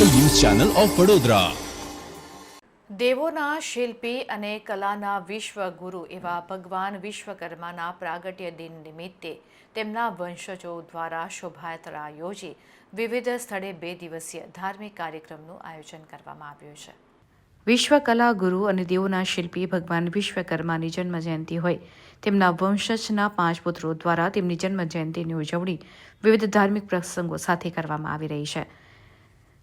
Channel of Vadodara. દેવોના શિલ્પી અને કલાના વિશ્વગુરુ એવા ભગવાન વિશ્વકર્માના પ્રાગટ્ય દિન નિમિત્તે તેમના વંશજો દ્વારા શોભાયાત્રા યોજી વિવિધ સ્થળે બે દિવસીય ધાર્મિક કાર્યક્રમનું આયોજન કરવામાં આવ્યું છે. વિશ્વકલા ગુરુ અને દેવોના શિલ્પી ભગવાન વિશ્વકર્માની જન્મજયંતિ હોય તેમના વંશજના પાંચ પુત્રો દ્વારા તેમની જન્મ જયંતિની ઉજવણી વિવિધ ધાર્મિક પ્રસંગો સાથે કરવામાં આવી રહી છે.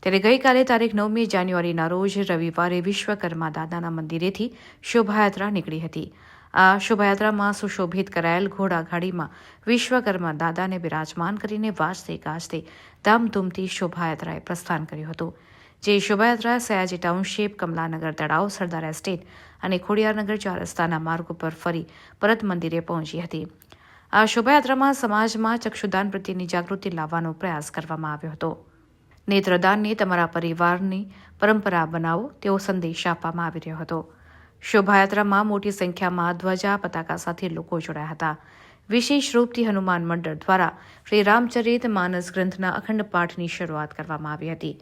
ત્યારે ગઈકાલે તારીખ નવમી જાન્યુઆરીના રોજ રવિવારે વિશ્વકર્મા દાદાના મંદિરેથી શોભાયાત્રા નીકળી હતી. આ શોભાયાત્રામાં સુશોભિત કરાયેલ ઘોડાગાડીમાં વિશ્વકર્મા દાદાને બિરાજમાન કરીને વાજતે ગાજતે ધામધૂમથી શોભાયાત્રાએ પ્રસ્થાન કર્યું હતું. જે શોભાયાત્રા સયાજી ટાઉનશીપ, કમલાનગર તળાવ, સરદાર એસ્ટેટ અને ખોડિયારનગર ચાર રસ્તાના માર્ગ ઉપર ફરી પરત મંદિરે પહોંચી હતી. આ શોભાયાત્રામાં સમાજમાં ચક્ષુદાન પ્રત્યેની જાગૃતિ લાવવાનો પ્રયાસ કરવામાં આવ્યો હતો. નેત્રદાનને તમારા પરિવારની પરંપરા બનાવો તેવો સંદેશ આપવામાં આવી રહ્યો હતો. શોભાયાત્રામાં મોટી સંખ્યામાં ધ્વજા પતાકા સાથે લોકો જોડાયા હતા. વિશેષ રૂપથી હનુમાન મંડળ દ્વારા શ્રી રામચરિત માનસ ગ્રંથના અખંડ પાઠની શરૂઆત કરવામાં આવી હતી.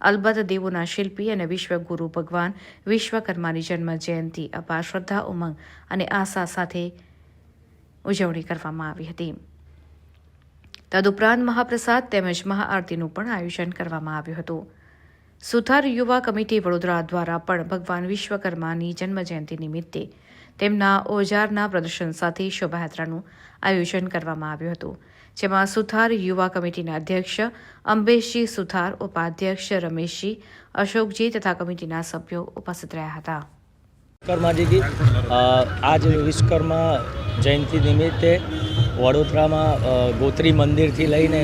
અલબત્ત દેવોના શિલ્પી અને વિશ્વગુરુ ભગવાન વિશ્વકર્માની જન્મ જયંતિ, અપાર શ્રદ્ધા, ઉમંગ અને આશા સાથે ઉજવણી કરવામાં આવી હતી. તદુપરાંત મહાપ્રસાદ તેમજ મહાઆરતીનું પણ આયોજન કરવામાં આવ્યું હતું. સુથાર યુવા કમિટી વડોદરા દ્વારા પણ ભગવાન વિશ્વકર્માની જન્મજયંતિ નિમિત્તે તેમના ઓજારના પ્રદર્શન સાથે શોભાયાત્રાનું આયોજન કરવામાં આવ્યું હતું, જેમાં સુથાર યુવા કમિટીના અધ્યક્ષ અંબેશજી સુથાર, ઉપાધ્યક્ષ રમેશજી, અશોકજી તથા કમિટીના સભ્યો ઉપસ્થિત રહ્યા હતા. વિશ્વકર્માજી આજ વિશ્વકર્મા જયંતિ નિમિત્તે વડોદરામાં ગોત્રી મંદિરથી લઈને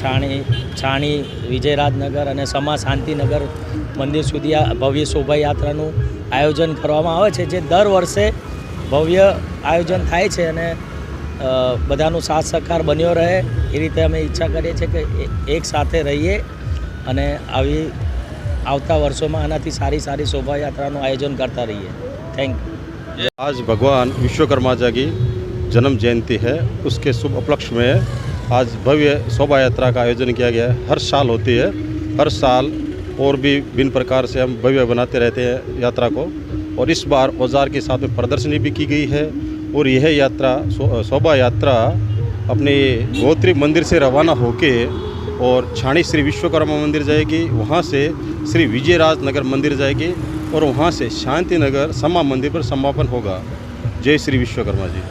છાણી છાણી, વિજયરાજનગર અને સમા શાંતિનગર મંદિર સુધી આ ભવ્ય શોભાયાત્રાનું આયોજન કરવામાં આવે છે, જે દર વર્ષે ભવ્ય આયોજન થાય છે અને બધાનું સાથ સહકાર બન્યો રહે, એ રીતે અમે ઈચ્છા કરીએ છીએ કે એક સાથે રહીએ અને આવી, આવતા વર્ષોમાં આનાથી સારી સારી શોભાયાત્રાનું આયોજન કરતા રહીએ. થેન્ક યુ આજ ભગવાન વિશ્વકર્મા જાગી जन्म जयंती है। उसके शुभ उपलक्ष्य में आज भव्य शोभा यात्रा का आयोजन किया गया है। हर साल होती है। हर साल और भी भिन्न प्रकार से हम भव्य बनाते रहते हैं यात्रा को। और इस बार औज़ार के साथ में प्रदर्शनी भी की गई है। और यह यात्रा शोभा यात्रा अपने गोत्री मंदिर से रवाना होके और छाणी श्री विश्वकर्मा मंदिर जाएगी। वहाँ से श्री विजयराज नगर मंदिर जाएगी और वहाँ से शांति नगर समा मंदिर पर समापन होगा। जय श्री विश्वकर्मा जी।